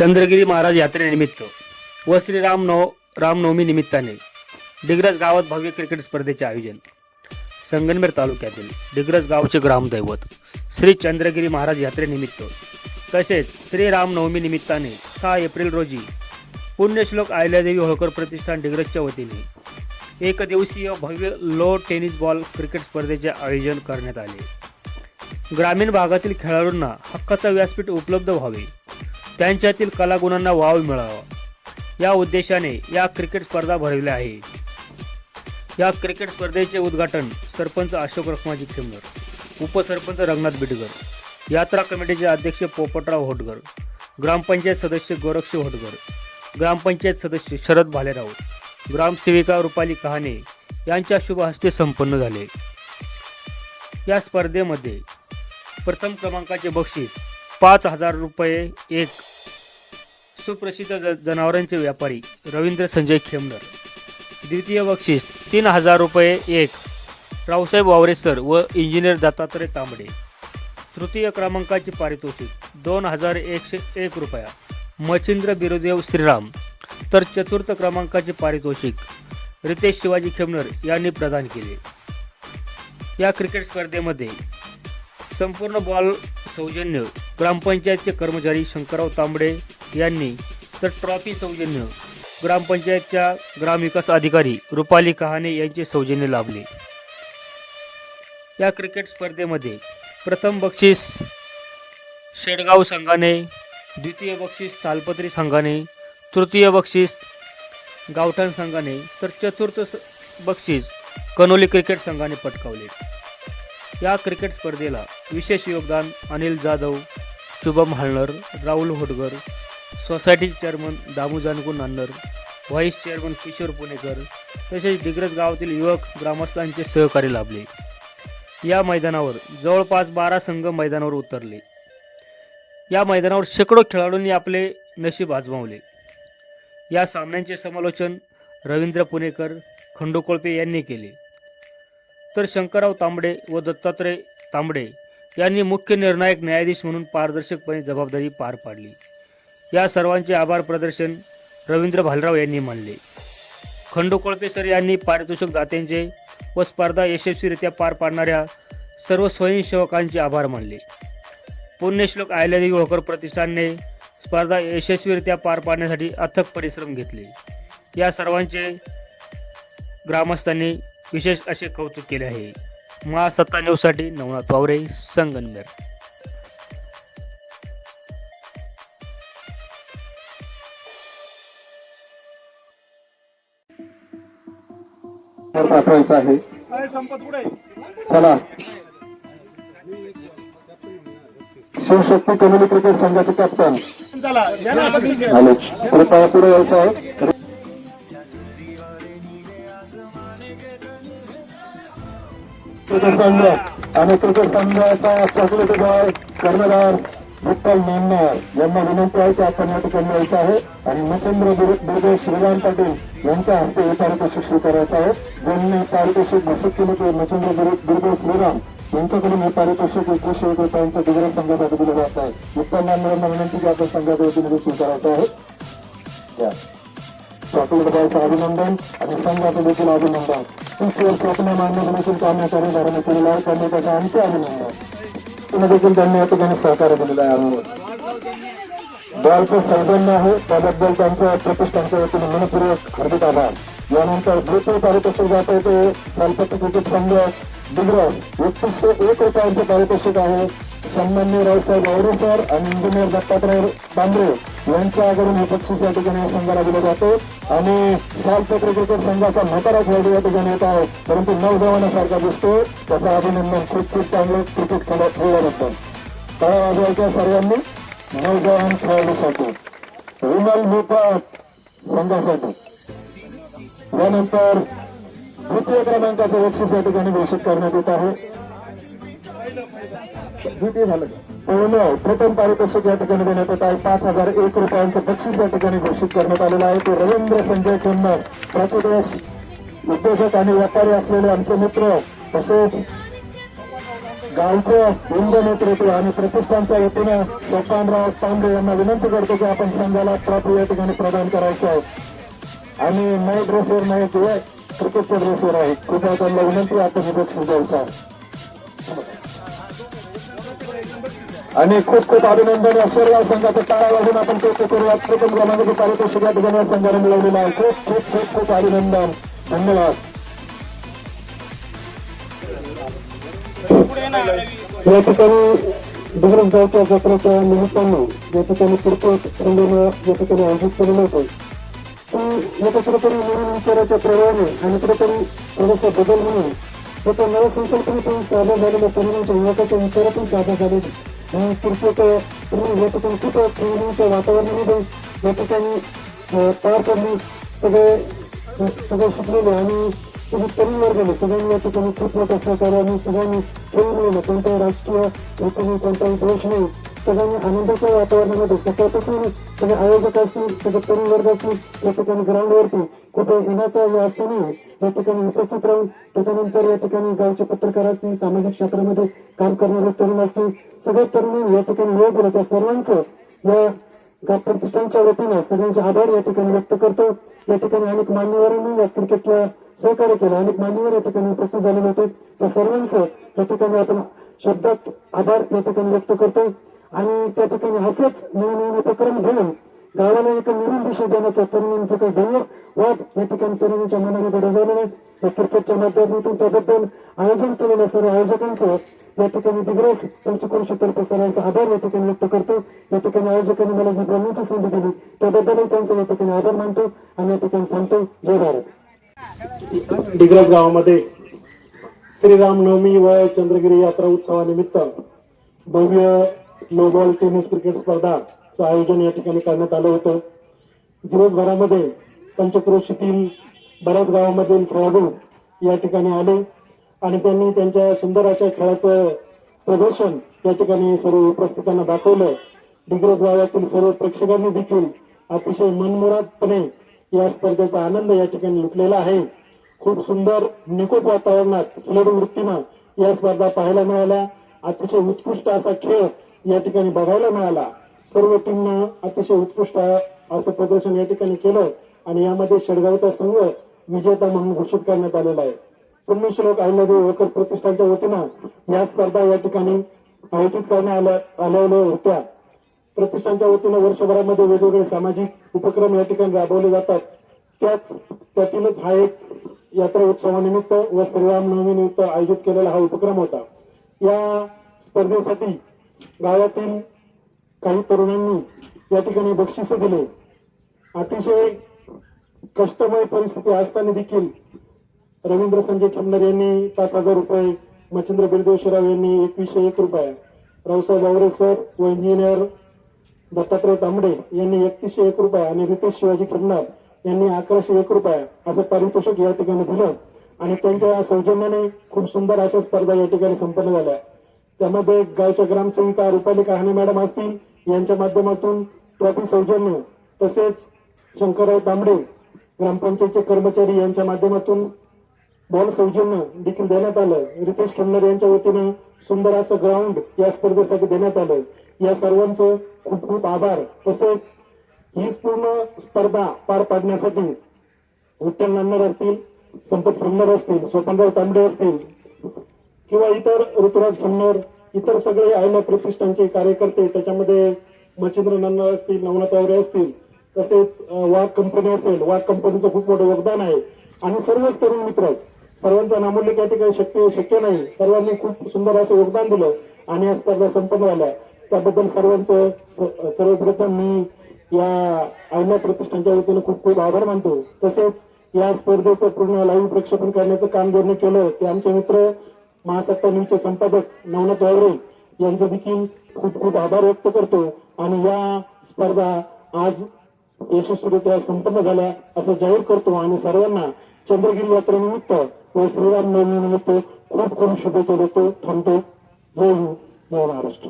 चंद्रगिरी महाराज यात्रेनिमित्त व श्रीराम नव रामनवमी निमित्ताने डिग्रज गावात भव्य क्रिकेट स्पर्धेचे आयोजन संगनमेर तालुक्यातील डिग्रज गावचे ग्रामदैवत श्री चंद्रगिरी महाराज यात्रेनिमित्त तसेच श्री रामनवमी निमित्ताने सहा एप्रिल रोजी पुण्यश्लोक आयल्यादेवी होळकर प्रतिष्ठान डिग्रजच्या वतीने एक दिवसीय भव्य लो टेनिस बॉल क्रिकेट स्पर्धेचे आयोजन करण्यात आले. ग्रामीण भागातील खेळाडूंना हक्काचा व्यासपीठ उपलब्ध व्हावे त्यांच्यातील कलागुणांना वाव मिळावा. या उद्देशाने या क्रिकेट स्पर्धा भरविल्या आहे. या क्रिकेट स्पर्धेचे उद्घाटन सरपंच अशोक रखमाजी खेमगर उपसरपंच रंगनाथ बिडकर यात्रा कमिटीचे अध्यक्ष पोपटराव होटगर ग्रामपंचायत सदस्य गोरक्ष होटगर ग्रामपंचायत सदस्य शरद भालेराव ग्रामसेविका रुपाली कहाणे यांच्या शुभ हस्ते संपन्न झाले. या स्पर्धेमध्ये प्रथम क्रमांकाचे बक्षीस पाच हजार रुपये एक सुप्रसिद्ध ज जनावरांचे व्यापारी रवींद्र संजय खेमनर. द्वितीय बक्षीस तीन हजार रुपये एक. रावसाहेब वावरे सर व इंजिनियर दत्तात्रय तांबडे. तृतीय क्रमांकाचे पारितोषिक दोन हजार एकशे एक रुपया. मच्छिंद्र बिरुदेव श्रीराम. तर चतुर्थ क्रमांकाचे पारितोषिक रितेश शिवाजी खेमनर यांनी प्रदान केले. या क्रिकेट स्पर्धेमध्ये संपूर्ण बॉल सौजन्य ग्रामपंचायतचे कर्मचारी शंकरराव तांबडे यांनी तर ट्रॉफी सौजन्य ग्रामपंचायतच्या ग्रामविकास अधिकारी रुपाली कहाणे यांचे सौजन्य लाभले. या क्रिकेट स्पर्धेमध्ये प्रथम बक्षीस शेडगाव संघाने द्वितीय बक्षीस सालपत्री संघाने तृतीय बक्षीस गावठाण संघाने तर चतुर्थ बक्षीस कनोली क्रिकेट संघाने पटकावले. या क्रिकेट स्पर्धेला विशेष योगदान Anil Jadhav Shubham Halnar Rahul Hodgar society chairman Damu Janku Nandar vice chairman Kishor Punekar तसेच दिग्रज गावातील युवक ग्रामस्थांचे सहकार्य लाभले. या मैदानावर जवळपास बारा संघ मैदानावर उतरले. या मैदानावर शेकडो खेळाडूंनी आपले नशीब आजमावले. या सामन्यांचे समालोचन रवींद्र पुणेकर खंडू कोळपे यांनी केले. तर शंकरराव तांबडे व दत्तात्रय तांबडे यांनी मुख्य निर्णायक न्यायाधीश म्हणून पारदर्शकपणे जबाबदारी पार पाडली. या सर्वांचे आभार प्रदर्शन रवींद्र भालराव यांनी मानले. खंडू सर यांनी पारितोषिक दात्यांचे व स्पर्धा यशस्वीरित्या पार पाडणाऱ्या सर्व स्वयंसेवकांचे आभार मानले. पुण्यश्लोक अहिल्यादेवी होळकर प्रतिष्ठानने स्पर्धा यशस्वीरित्या पार पाडण्यासाठी अथक परिश्रम घेतले. या सर्वांचे ग्रामस्थांनी विशेष असे कौतुक केले आहे. महासत्ता न्यूजसाठी नवनाथ वावरे संगनमेर. वर पाठवायचं आहे. चला. शिवशक्ती कम्युनिटी क्रिकेट संघाचे कॅप्टन. आले. कृपया पुढे यायचं आहे. क्रिकेट संघ आणि क्रिकेट संघाचा चॉकलेट बॉय कर्णधार विठ्ठल नामदार. यांना विनंती आहे की आपण या ठिकाणी यायचं आहे. आणि मच्छिंद्र दुर्गे श्रीराम पाटील यांच्या हस्ते हे पारितोषिक स्वीकारायचं आहे ज्यांनी पारितोषिक घोषित केले ते मच्छिंद्र दुर्गे श्रीराम यांच्याकडून हे पारितोषिक एकवीसशे एक रुपयांचं गुजरात संघासाठी दिलं जात आहे. विठ्ठल विनंती की आपण संघाच्या वतीने ते स्वीकारायचं आहे. चॉकलेटबाईचं अभिनंदन आणि संघाचं देखील अभिनंदन. ईश्वर स्वप्न मान्य देखील कामकार्य धारण केलेलं आहे. त्यांनी त्याचं आणखी अभिनंदन. पुन्हा देखील त्यांनी आता त्यांनी सहकार्य दिलेलं आहे आम्हाला सौजन्य आहे. त्याबद्दल त्यांच्या प्रतिष्ठानच्या वतीने मनपूर्वक हार्दिक आभार. यानंतर काही पारितोषिक जात आहे ते सालपत्र क्रिकेट संघ दिग्रस एकतीसशे एक रुपयांचे पारितोषिक आहे. सन्मान्य रावसाहेब वावरे सर आणि इंजिनियर दत्तात्रय तांबरे यांच्याकडून हे बक्षीस या ठिकाणी या संघाला दिलं जाते. आणि सालपत्र क्रिकेट संघाचा मोठा खेळाडू या ठिकाणी येत आहे. परंतु नवजवानासारखा दिसतो त्याचं अभिनंदन. खूप खूप चांगलं क्रिकेट खेळत खेळल्याबद्दल. काय वाजवायच्या सर्वांनी नवजवान खेळाडूसाठी विमल भूपात संघासाठी. यानंतर द्वितीय क्रमांकाचं बक्षीस या ठिकाणी घोषित करण्यात येत आहे. द्वितीय झालं. पहिलं प्रथम पारितोषिक या ठिकाणी देण्यात येत आहे. पाच हजार एक रुपयांचं बक्षीस या ठिकाणी घोषित करण्यात आलेलं आहे. ते रवींद्र संजय खेमनर प्रतिदेश उद्योजक आणि व्यापारी असलेले आमचे मित्र तसेच गावचं हिंद नेतृत्व आणि प्रतिष्ठानच्या वतीनं सोपानराव तांबे यांना विनंती करतो की आपण संघाला ट्रॉफी या ठिकाणी प्रदान करायचं आहे. आणि नऊ ड्रेसवर नाही किंवा क्रिकेटच्या ड्रेसवर आहे. कृपया त्यांना विनंती आता आपण बक्षीस द्यायचा आणि खूप खूप अभिनंदन या सर्व संघाचा टाळा वाजून आपण कौतुक करूया. प्रथम क्रमांकाचे पारितोषिक या ठिकाणी संघाने मिळवलेलं आहे. खूप खूप खूप खूप अभिनंदन. धन्यवाद. या ठिकाणी डिग्रज गावच्या जत्रेच्या निमित्तानं या ठिकाणी क्रिकेट रंगमेळा या ठिकाणी आयोजित केलेलं होतं. की या कुठेतरी नवीन विचाराच्या प्रभावाने आणि कुठेतरी थोडासा बदल म्हणून त्याच्या नव्या संकल्पनेतून साध्या झालेल्या तरुणांच्या युवकाच्या विचारातून साध्या झालेली. आणि क्रिकेट या ठिकाणी खूप खेळण्याच्या वातावरणामध्ये या ठिकाणी पार पडली सगळे सगळे शिकलेले आणि तरुण वर्गाने सगळ्यांनी या ठिकाणी खूप मोठं सहकार्य आणि सगळ्यांनी खेळून मिळवलं राजकीय हेतूने कोणताही दोष नाही. सगळ्यांनी आनंदाच्या वातावरणामध्ये सकाळपासून सगळे आयोजक असतील सगळे तरुण वर्ग असतील या ठिकाणी ग्राउंडवरती कुठे येण्याचा हे असते या ठिकाणी उपस्थित राहून त्याच्यानंतर या ठिकाणी गावचे पत्रकार असतील सामाजिक क्षेत्रामध्ये काम करणारे तरुण असतील सगळे तरुण या ठिकाणी वेळ दिला. त्या सर्वांचं या प्रतिष्ठानच्या वतीनं सगळ्यांचे आभार या ठिकाणी व्यक्त करतो. या ठिकाणी अनेक मान्यवरांनी या क्रिकेटला सहकार्य केलं. अनेक मान्यवर या ठिकाणी उपस्थित झालेले होते. त्या सर्वांचं या ठिकाणी आपण शब्दात आभार या ठिकाणी व्यक्त करतो. आणि त्या ठिकाणी असेच नवनवीन उपक्रम घेऊन गावाला एक नवीन दिशा देण्याचा तरुणांचं काही ध्येय वाद या ठिकाणी तरुणांच्या मनामध्ये रुजवलेलं आहे. या क्रिकेटच्या माध्यमातून त्याबद्दल आयोजन केलेल्या सर्व आयोजकांचं या ठिकाणी दिग्रस पंचक्रोशीतर्फे सर्वांचा आभार या ठिकाणी व्यक्त करतो. या ठिकाणी आयोजकांनी मला जी बोलण्याची संधी दिली त्याबद्दलही त्यांचा या ठिकाणी आभार मानतो आणि या ठिकाणी थांबतो. जय भारत. डिग्रज गावामध्ये श्रीराम नवमी व चंद्रगिरी यात्रा उत्सवानिमित्त भव्य नोबॉल टेनिस क्रिकेट स्पर्धाचं आयोजन या ठिकाणी करण्यात आलं होतं. दिवसभरामध्ये पंचक्रोशीतील बऱ्याच गावामधील खेळाडू या ठिकाणी आले आणि त्यांनी त्यांच्या सुंदर अशा खेळाचं प्रदर्शन या ठिकाणी सर्व उपस्थितांना दाखवलं. डिग्रज गावातील सर्व प्रेक्षकांनी देखील अतिशय मनमुरादपणे या स्पर्धेचा आनंद या ठिकाणी लुटलेला आहे. खूप सुंदर निकोप वातावरणात खेळाडू वृत्तीनं या स्पर्धा पाहायला मिळाल्या. अतिशय उत्कृष्ट असा खेळ या ठिकाणी बघायला मिळाला. सर्व टीमनं अतिशय उत्कृष्ट असं प्रदर्शन या ठिकाणी केलं आणि यामध्ये शेडगावचा संघ विजेता म्हणून घोषित करण्यात आलेला आहे. पुण्यश्लोक अहिल्यादेवी होकर प्रतिष्ठानच्या वतीनं या स्पर्धा या ठिकाणी आयोजित करण्यात आल्या आलेल्या होत्या. प्रतिष्ठानच्या वतीनं वर्षभरामध्ये वेगवेगळे सामाजिक उपक्रम या ठिकाणी राबवले जातात. त्याच त्यातीलच हा एक यात्रा उत्सवानिमित्त व श्रीराम नवमीनिमित्त आयोजित केलेला हा उपक्रम होता. या स्पर्धेसाठी गावातील काही तरुणांनी या ठिकाणी बक्षिसे दिले. अतिशय कष्टमय परिस्थिती असताना देखील रवींद्र संजय खेमनर यांनी पाच हजार रुपये मच्छिंद्र बिरदेवशिराव यांनी एकवीसशे एक रुपये रावसाहेब आवरे सर व इंजिनियर दत्तात्रय तांबडे यांनी एकतीसशे एक रुपये आणि रितेश शिवाजी खिमनार यांनी अकराशे एक रुपये असं पारितोषिक या ठिकाणी दिलं. आणि त्यांच्या सौजन्याने खूप सुंदर अशा स्पर्धा या ठिकाणी संपन्न झाल्या. त्यामध्ये गावच्या ग्रामसेविका रुपाली कहाणे मॅडम असतील यांच्या माध्यमातून ट्रॉफी सौजन्य तसेच शंकरराव तांबडे ग्रामपंचायतचे कर्मचारी यांच्या माध्यमातून बॉल सौजन्य देखील देण्यात आलं. रितेश खन्नर यांच्या वतीने सुंदर असं ग्राउंड या स्पर्धेसाठी देण्यात आलं. या सर्वांचे खूप खूप आभार. तसेच हीच पूर्ण स्पर्धा पार पाडण्यासाठी विठ्ठल नान्नर असतील संपत खन्नर असतील स्वतंत्र तांबडे असतील किंवा इतर ऋतुराज खन्नर इतर सगळे आयला प्रतिष्ठानचे कार्यकर्ते त्याच्यामध्ये मच्छिंद्र नान्नर असतील नवनाथ आवरे असतील तसेच वाघ कंपनी असेल वाघ कंपनीचं खूप मोठं योगदान आहे. आणि सर्वच तरुण मित्र सर्वांचा नामोल्लेख काही ठिकाणी शक्य शक्य नाही. सर्वांनी खूप सुंदर असं योगदान दिलं आणि या स्पर्धा संपन्न झाल्या. त्याबद्दल सर्वांचं सर्वप्रथम मी या आयला प्रतिष्ठानच्या वतीने खूप खूप आभार मानतो. तसेच या स्पर्धेचं पूर्ण लाईव्ह प्रक्षेपण करण्याचं काम ज्यांनी केलं ते आमचे मित्र महासत्ता न्यूजचे संपादक नवनाथ वावरे यांचं देखील खूप खूप आभार व्यक्त करतो. आणि या स्पर्धा आज यशस्वीरित्या संपन्न झाल्या असं जाहीर करतो. आणि सर्वांना चंद्रगिरी यात्रेनिमित्त व श्रीराम नवमी निमित्त खूप खूप शुभेच्छा देतो. थांबतो. जय हिंद जय महाराष्ट्र.